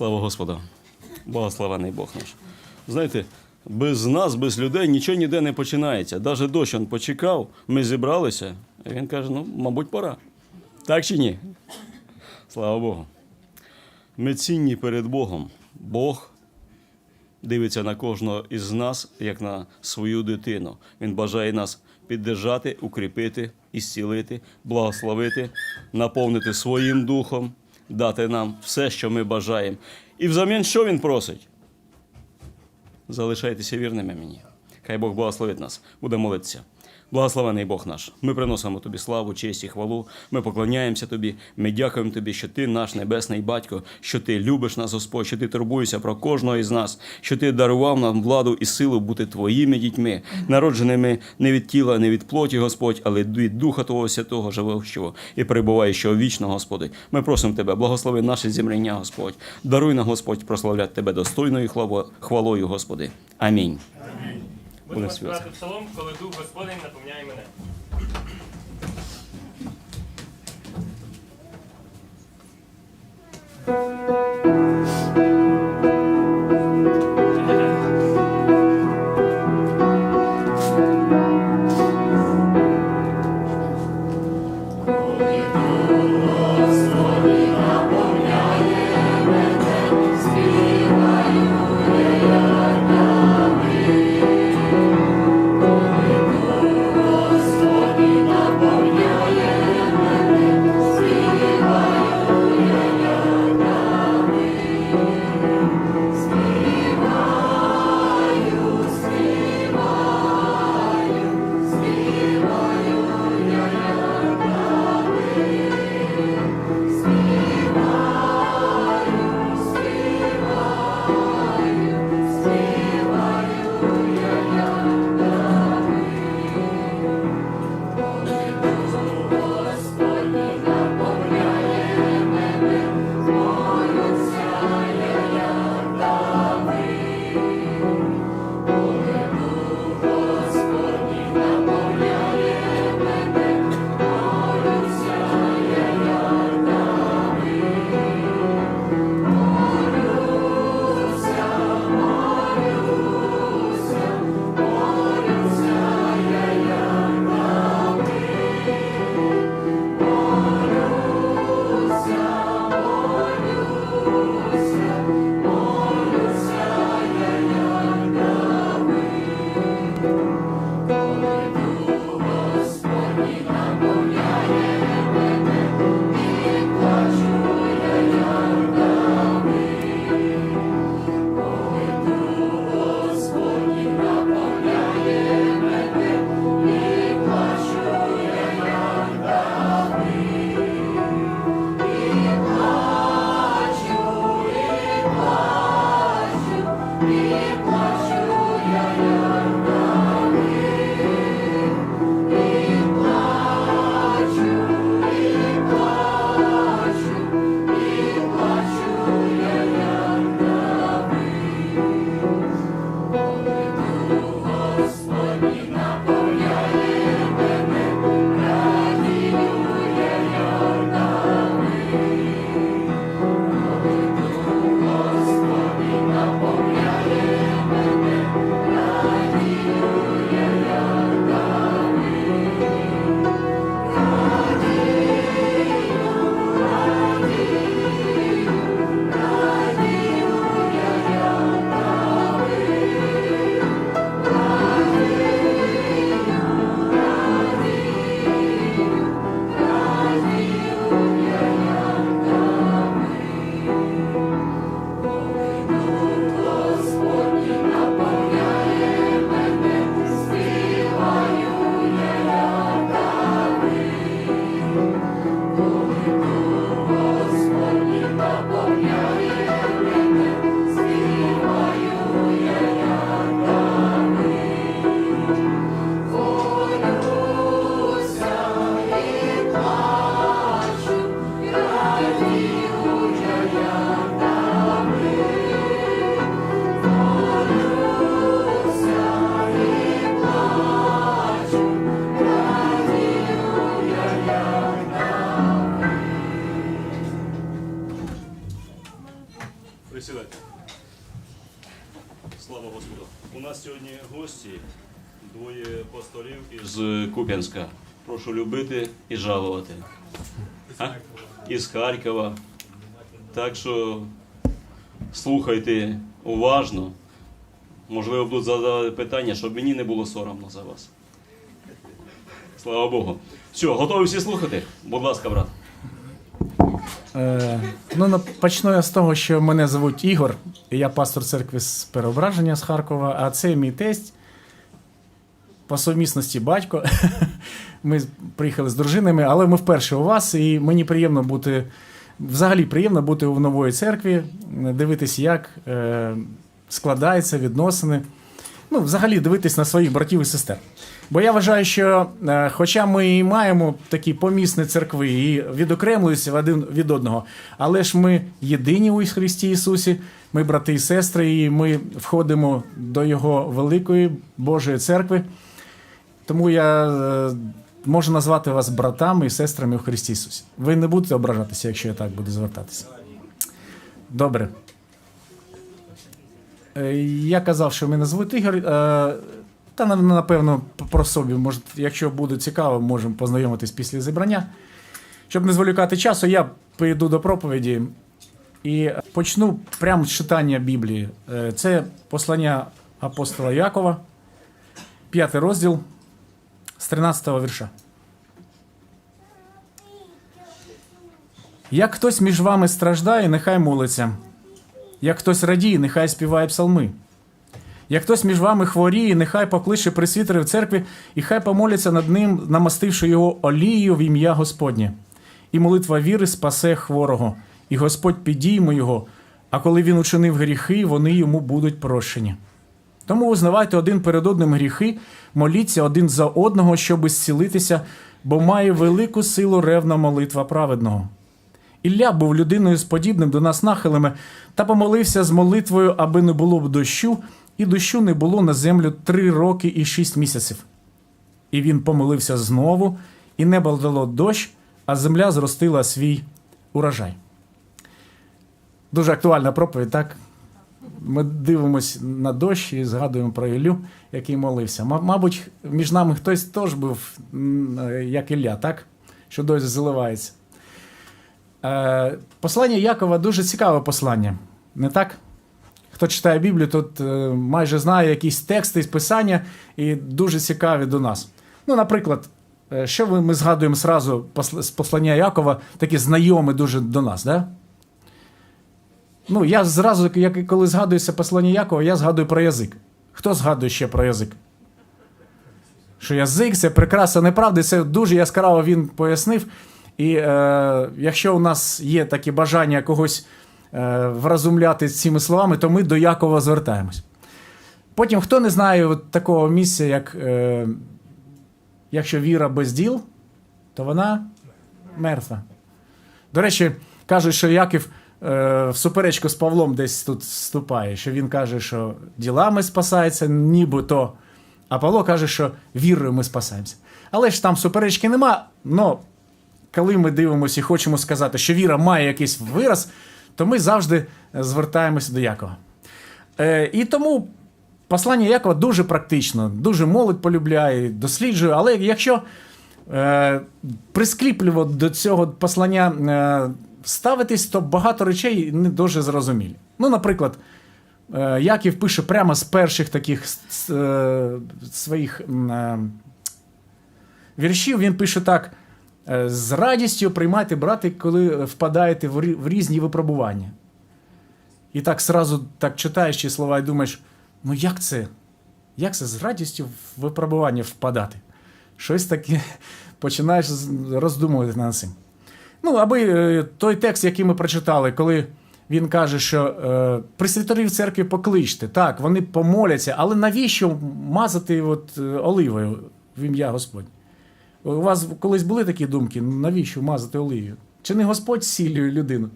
Слава Господу! Благословений Бог наш. Знаєте, без нас, без людей нічого ніде не починається. Даже дощ він почекав, ми зібралися, і він каже: ну, мабуть, пора. Так чи ні? Слава Богу. Ми цінні перед Богом. Бог дивиться на кожного із нас, як на свою дитину. Він бажає нас піддержати, укріпити, ісцілити, благословити, наповнити своїм духом, дати нам все, що ми бажаємо. І взамін, що він просить? Залишайтеся вірними мені. Хай Бог благословить нас. Будемо молитися. Благословений Бог наш. Ми приносимо тобі славу, честь і хвалу. Ми поклоняємося тобі. Ми дякуємо тобі, що ти наш небесний батько, що ти любиш нас, Господь, що ти турбуєшся про кожного із нас, що ти дарував нам владу і силу бути твоїми дітьми, народженими не від тіла, не від плоті, Господь, але від Духа Твого Святого живущого і перебуваючого вічно, Господи. Ми просимо тебе, благослови наше зімрення, Господь. Даруй нам, Господь, прославляти тебе достойною хвалою, Господи. Амінь. Будемо Будемо співати. псалом, коли дух Господень наповняє мене. Прошу любити і жалувати. А? Із Харкова. Так що слухайте уважно. Можливо, будуть задавати питання, щоб мені не було соромно за вас. Слава Богу. Все, готові всі слухати? Будь ласка, брат. Е, ну, почну я з того, що мене звуть Ігор, і я пастор церкви з переображення з Харкова, а це мій тесть, по сумісності батько. Ми приїхали з дружинами, але ми вперше у вас, і мені приємно бути, взагалі приємно бути в нової церкві, дивитись, як е, складаються відносини. Ну, взагалі дивитись на своїх братів і сестер. Бо я вважаю, що е, хоча ми і маємо такі помісні церкви і відокремлюються один від одного, але ж ми єдині у Христі Ісусі, ми брати і сестри, і ми входимо до Його великої Божої церкви. Тому я е, можу назвати вас братами і сестрами у Христі Ісусі. Ви не будете ображатися, якщо я так буду звертатися. Добре. Е, Я казав, що мене звуть Ігор. е, Та напевно про собі, може, якщо буде цікаво, можемо познайомитись після зібрання. Щоб не зволікати часу, я прийду до проповіді і почну прямо з читання Біблії. Е, Це послання апостола Якова, п'ятий розділ з 13 вірша. Як хтось між вами страждає, нехай молиться. Як хтось радіє, нехай співає псалми. Як хтось між вами хворіє, нехай покличе присвітери в церкві, і хай помоляться над ним, намастивши його олією в ім'я Господнє. І молитва віри спасе хворого, і Господь підійме його, а коли він учинив гріхи, вони йому будуть прощені. Тому визнавайте один перед одним гріхи, моліться один за одного, щоб зцілитися, бо має велику силу ревна молитва праведного. Ілля був людиною з подібним до нас нахилами та помолився з молитвою, аби не було б дощу, і дощу не було на землю три роки і шість місяців. І він помолився знову, і небо дало дощ, а земля зростила свій урожай. Дуже актуальна проповідь, так? Ми дивимось на дощ і згадуємо про Іллю, який молився. Мабуть, між нами хтось теж був, як Ілля, так? Що дощ заливається. Е, Послання Якова дуже цікаве послання, не так? Хто читає Біблію, тут е, майже знає якісь тексти з писання і дуже цікаві до нас. Ну, наприклад, е, що ми згадуємо зразу з послання Якова, такі знайомі дуже до нас, да? Ну, я зразу, як коли згадується послання Якова, я згадую про язик. Хто згадує ще про язик? Що язик це прикраса неправди, це дуже яскраво він пояснив. І е, якщо у нас є таке бажання когось е, вразумляти цими словами, то ми до Якова звертаємось. Потім, хто не знає от такого місця, як е, якщо віра без діл, то вона мертва. До речі, кажуть, що Яків в суперечку з Павлом десь тут вступає, що він каже, що ділами спасається, нібито. А Павло каже, що вірою ми спасаємося. Але ж там суперечки нема. Но коли ми дивимося і хочемо сказати, що віра має якийсь вираз, то ми завжди е, звертаємося до Якова. Е, і тому послання Якова дуже практично, дуже молодь полюбляє, досліджує. Але якщо е, прискріпливо до цього послання е, ставитись, то багато речей не дуже зрозумілі. Ну, наприклад, е, Яків пише прямо з перших таких е, своїх е, віршів, він пише так. З радістю приймайте, брати, коли впадаєте в різні випробування. І так сразу так читаєш ці слова і думаєш, ну як це? Як це з радістю в випробування впадати? Щось таке починаєш роздумувати над цим. Ну, аби е, той текст, який ми прочитали, коли він каже, що е, пресвітерів церкви покличте, так, вони помоляться, але навіщо мазати от, е, оливою в ім'я Господнє? У вас колись були такі думки, навіщо мазати олією? Чи не Господь зцілює людину?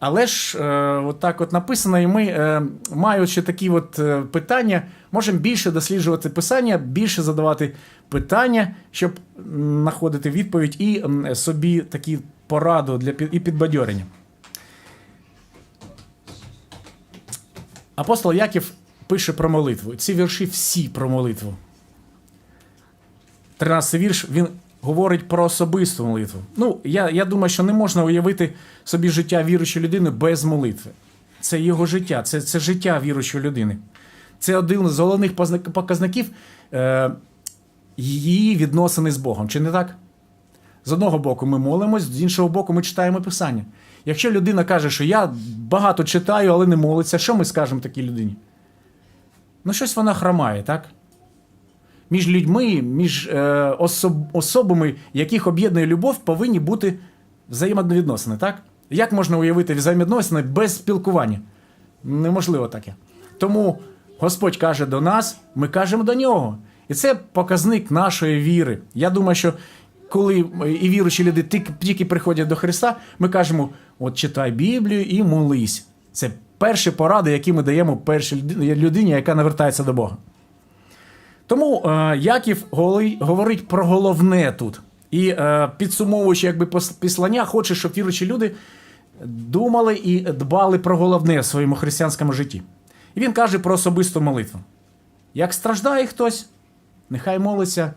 Але ж е, от от написано, і ми, е, маючи такі от е, питання, можемо більше досліджувати писання, більше задавати питання, щоб знаходити відповідь і м, собі такі пораду для і підбадьорення. Апостол Яків пише про молитву. Ці вірші всі про молитву. 13 вірш він говорить про особисту молитву. Ну, я, я думаю, що не можна уявити собі життя віруючої людини без молитви. Це його життя, це, це життя віруючої людини. Це один з головних показників е, її відносини з Богом. Чи не так? З одного боку ми молимось, з іншого боку, ми читаємо Писання. Якщо людина каже, що я багато читаю, але не молиться, що ми скажемо такій людині? Ну, щось вона хромає, так? Між людьми, між е, особ, особами, яких об'єднує любов, повинні бути взаємовідносини, так? Як можна уявити взаємовідносини без спілкування? Неможливо таке. Тому Господь каже до нас, ми кажемо до нього. І це показник нашої віри. Я думаю, що коли і віруючі люди тільки, приходять до Христа, ми кажемо: от читай Біблію і молись. Це перші поради, які ми даємо першій людині, яка навертається до Бога. Тому е, Яків говорить про головне тут. І е, підсумовуючи якби післання, хоче, щоб віруючі люди думали і дбали про головне в своєму християнському житті. І він каже про особисту молитву. Як страждає хтось, нехай молиться.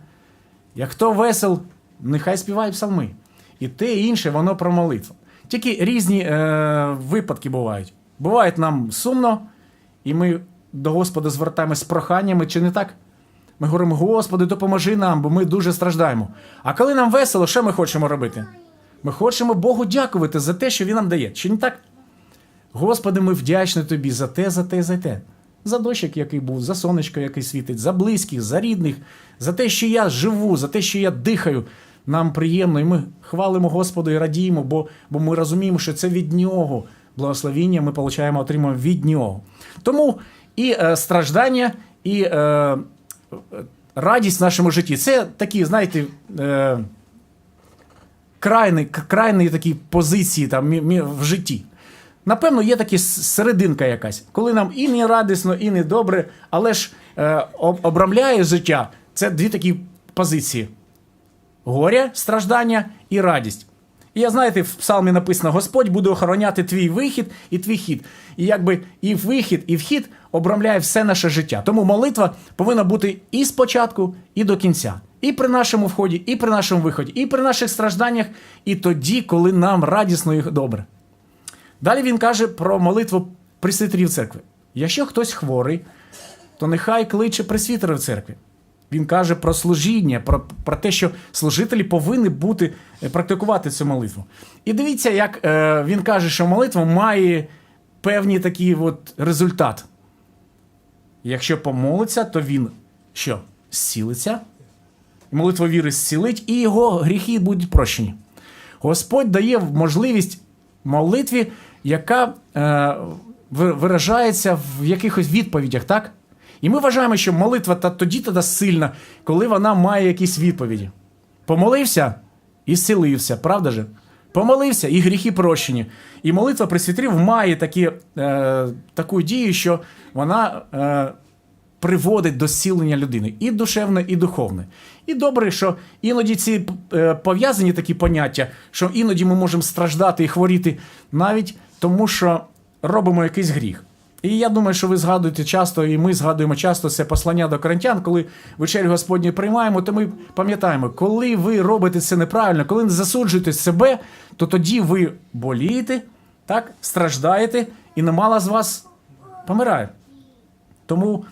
Як хто весел, нехай співає псалми. І те і інше, воно про молитву. Тільки різні е, випадки бувають. Буває нам сумно, і ми до Господа звертаємось з проханнями, чи не так? Ми говоримо, Господи, допоможи нам, бо ми дуже страждаємо. А коли нам весело, що ми хочемо робити? Ми хочемо Богу дякувати за те, що Він нам дає. Чи не так? Господи, ми вдячні тобі за те, за те, за те. За дощик, який був, за сонечко, яке світить, за близьких, за рідних, за те, що я живу, за те, що я дихаю. Нам приємно, і ми хвалимо Господа і радіємо, бо, бо ми розуміємо, що це від Нього. Благословіння ми получаємо, отримуємо від Нього. Тому і е, страждання, і е, радість в нашому житті це такі, знаєте, е, крайні, крайні такі позиції там, мі- мі- в житті. Напевно, є така серединка якась, коли нам і не радісно, і не добре, але ж е, обрамляє життя. Це дві такі позиції: горе, страждання і радість. І я знаєте, в псалмі написано: Господь буде охороняти твій вихід і твій хід. І якби і вихід, і вхід обрамляє все наше життя. Тому молитва повинна бути і спочатку, і до кінця. І при нашому вході, і при нашому виході, і при наших стражданнях, і тоді, коли нам радісно і добре. Далі він каже про молитву пресвітерів церкви. Якщо хтось хворий, то нехай кличе пресвітера в церкві. Він каже про служіння, про, про те, що служителі повинні бути, е, практикувати цю молитву. І дивіться, як е, він каже, що молитва має певний такий от результат. Якщо помолиться, то він що? Зцілиться. Молитва віри зцілить, і його гріхи будуть прощені. Господь дає можливість молитві, яка е, виражається в якихось відповідях, так? І ми вважаємо, що молитва та тоді тоді сильна, коли вона має якісь відповіді. Помолився і зцілився, правда же? Помолився і гріхи прощені. І молитва присвітрів має такі, е, таку дію, що вона е, приводить до зцілення людини і душевне, і духовне. І добре, що іноді ці е, пов'язані такі поняття, що іноді ми можемо страждати і хворіти навіть тому, що робимо якийсь гріх. І я думаю, що ви згадуєте часто, і ми згадуємо часто це послання до коринтян, коли вечерю Господню приймаємо, то ми пам'ятаємо, коли ви робите це неправильно, коли не засуджуєте себе, то тоді ви болієте, так, страждаєте, і немало з вас помирає. Тому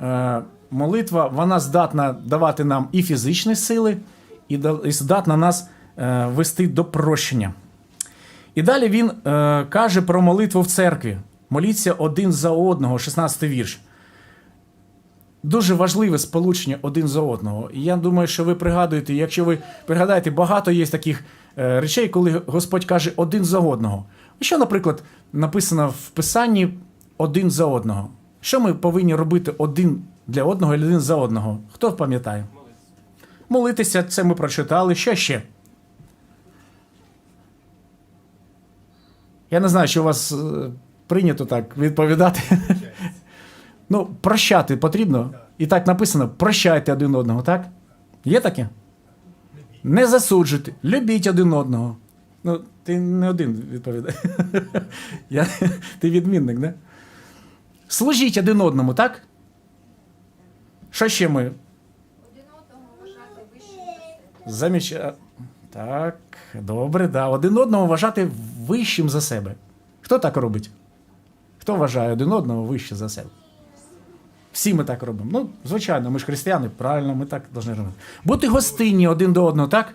е, молитва вона здатна давати нам і фізичні сили, і, і здатна нас е, вести до прощення. І далі він е, каже про молитву в церкві. Моліться один за одного, 16 вірш. Дуже важливе сполучення один за одного. І я думаю, що ви пригадуєте, якщо ви пригадаєте, багато є таких е, речей, коли Господь каже один за одного. Що, наприклад, написано в Писанні один за одного? Що ми повинні робити один для одного і один за одного? Хто пам'ятає? Молитися, це ми прочитали. Що ще? Я не знаю, що у вас е, прийнято так відповідати. Ну, прощати потрібно. І так написано: прощайте один одного, так? Є таке? Не засуджуйте, любіть один одного. Ну, ти не один відповідає. Я, ти відмінник, да? Служіть один одному, так? Що ще ми? Один одного вважати вищим. Заміч... Так, добре, да. Один одного вважати вищим за себе. Хто так робить? Хто вважає один одного вище за себе? Всі ми так робимо. Ну, звичайно, ми ж християни, правильно, ми так повинні робити. Бути гостинні один до одного, так?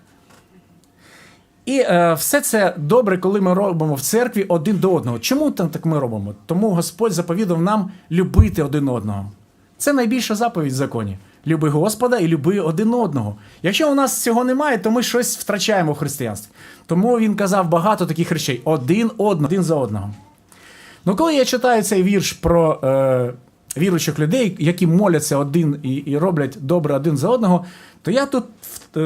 І е, все це добре, коли ми робимо в церкві один до одного. Чому там так ми робимо? Тому Господь заповідав нам любити один одного. Це найбільша заповідь в законі. Люби Господа і люби один одного. Якщо у нас цього немає, то ми щось втрачаємо в християнстві. Тому він казав багато таких речей: один одного, один за одного. Ну, коли я читаю цей вірш про е, віруючих людей, які моляться один і, і роблять добре один за одного, то я тут е,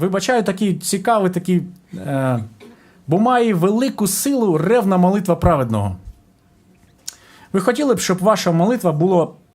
вибачаю такий цікавий такий, е, бо має велику силу ревна молитва праведного. Ви хотіли б, щоб ваша молитва була